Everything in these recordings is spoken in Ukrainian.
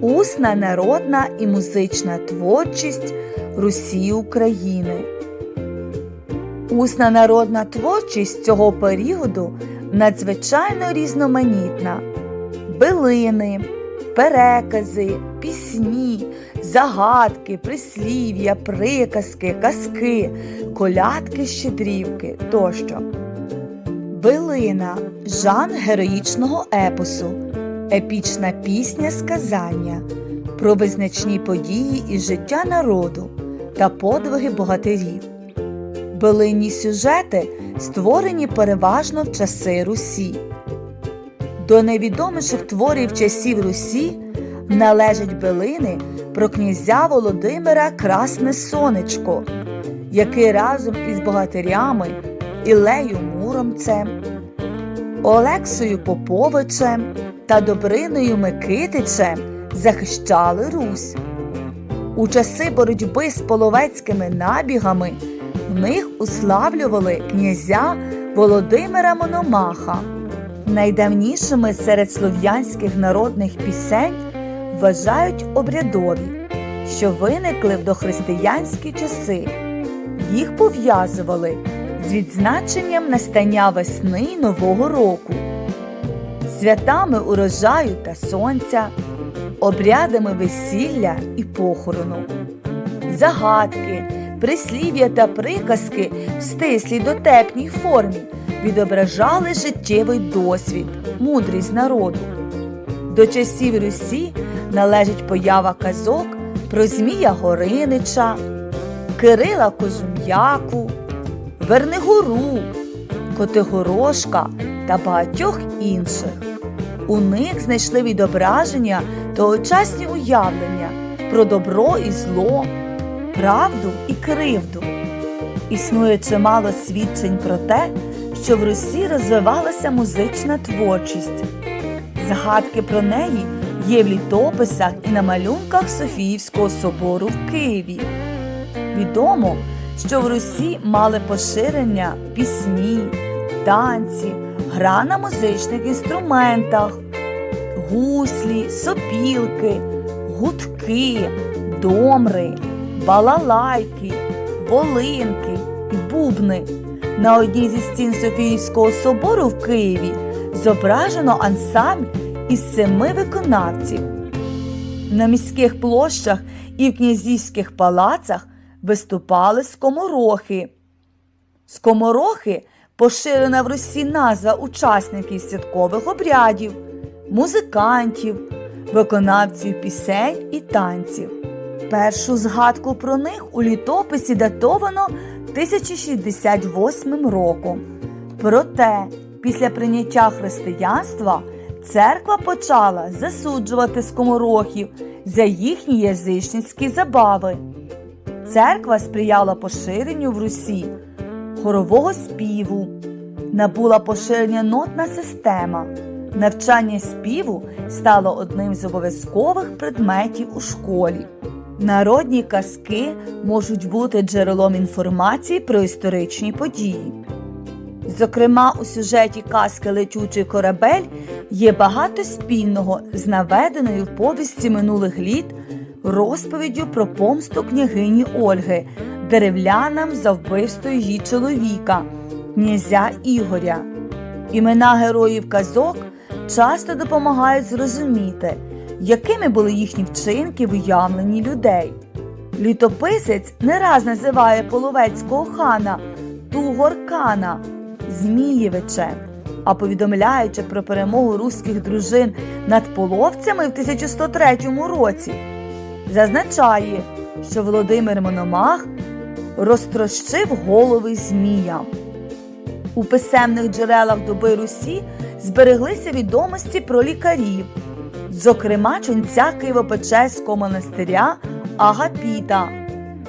Усна народна і музична творчість Русі України. Усна народна творчість цього періоду надзвичайно різноманітна. Билини, перекази, пісні, загадки, прислів'я, приказки, казки, колядки, щедрівки тощо. Билина жан героїчного епосу, епічна пісня сказання про визначні події із життя народу та подвиги богатирів. Билинні сюжети створені переважно в часи Русі. До найвідоміших творів часів Русі належать билини про князя Володимира Красне Сонечко, який разом із богатирями Ілею Муромцем, Олексою Поповичем та Добриною Микитичем захищали Русь. У часи боротьби з половецькими набігами в них уславлювали князя Володимира Мономаха. Найдавнішими серед слов'янських народних пісень вважають обрядові, що виникли в дохристиянські часи. Їх пов'язували з відзначенням настання весни Нового року, святами урожаю та сонця, обрядами весілля і похорону, загадки, прислів'я та приказки в стислій дотепній формі відображали життєвий досвід, мудрість народу. До часів Русі належить поява казок про Змія Горинича, Кирила Козум'яку, Вернигору, Котигорошка та багатьох інших. У них знайшли відображення тогочасні уявлення про добро і зло, правду і кривду. Існує чимало свідчень про те, що в Русі розвивалася музична творчість. Згадки про неї є в літописах і на малюнках Софіївського собору в Києві. Відомо, що в Русі мали поширення пісні, танці, гра на музичних інструментах, гуслі, сопілки, гудки, домри, балалайки, волинки і бубни. На одній зі стін Софіївського собору в Києві зображено ансамбль із семи виконавців. На міських площах і в князівських палацах виступали скоморохи. Скоморохи поширена в Русі назва учасників святкових обрядів, музикантів, виконавців пісень і танців. Першу згадку про них у літописі датовано 1068 роком. Проте, після прийняття християнства церква почала засуджувати скоморохів за їхні язичницькі забави. Церква сприяла поширенню в Русі хорового співу, набула поширення нотна система. Навчання співу стало одним з обов'язкових предметів у школі. Народні казки можуть бути джерелом інформації про історичні події. Зокрема, у сюжеті казки Летючий корабель є багато спільного з наведеною в повісті минулих літ розповіддю про помсту княгині Ольги деревлянам за вбивство її чоловіка, князя Ігоря. Імена героїв казок часто допомагають зрозуміти, якими були їхні вчинки в уявленні людей. Літописець не раз називає половецького хана Тугоркана Змієвичем, а повідомляючи про перемогу руських дружин над половцями в 1103 році, зазначає, що Володимир Мономах розтрощив голови зміям. У писемних джерелах доби Русі збереглися відомості про лікарів, зокрема ченця Києво-Печерського монастиря Агапіта.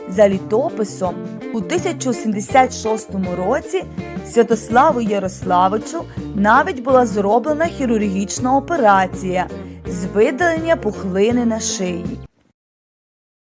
За літописом у 1076 році Святославу Ярославичу навіть була зроблена хірургічна операція з видалення пухлини на шиї.